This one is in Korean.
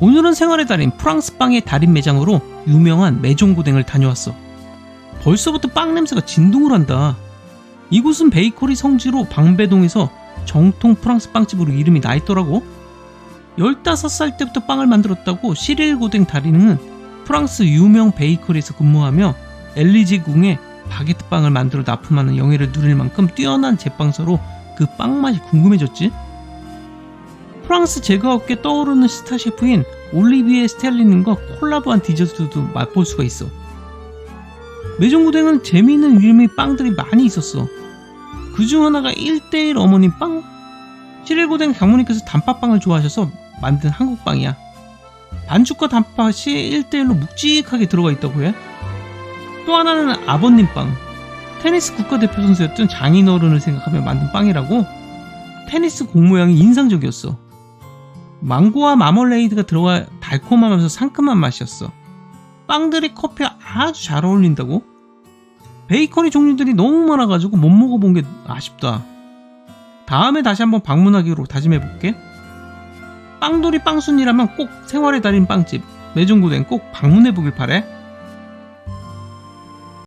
오늘은 생활의 달인 프랑스 빵의 달인 매장으로 유명한 메종고댕을 다녀왔어. 벌써부터 빵 냄새가 진동을 한다. 이곳은 베이커리 성지로 방배동에서 정통 프랑스 빵집으로 이름이 나 있더라고. 15살 때부터 빵을 만들었다고 시릴 고댕 달인은 프랑스 유명 베이커리에서 근무하며 엘리제 궁에 바게트 빵을 만들어 납품하는 영예를 누릴 만큼 뛰어난 제빵사로 그 빵 맛이 궁금해졌지. 프랑스 제과업계 떠오르는 스타 셰프인 올리비에 스텔리님과 콜라보한 디저트도 맛볼 수가 있어. 메종고댕은 재미있는 이름의 빵들이 많이 있었어. 그 중 하나가 1대1 어머님 빵? 시릴고댕 장모님께서 단팥빵을 좋아하셔서 만든 한국빵이야. 반죽과 단팥이 1대1로 묵직하게 들어가 있다고 해. 또 하나는 아버님 빵. 테니스 국가대표 선수였던 장인어른을 생각하며 만든 빵이라고 테니스 공 모양이 인상적이었어. 망고와 마멀레이드가 들어가 달콤하면서 상큼한 맛이었어. 빵들이 커피와 아주 잘 어울린다고? 베이커리 종류들이 너무 많아가지고 못 먹어본 게 아쉽다. 다음에 다시 한번 방문하기로 다짐해볼게. 빵돌이 빵순이라면 꼭 생활의 달인 빵집 매종고된 꼭 방문해보길 바래.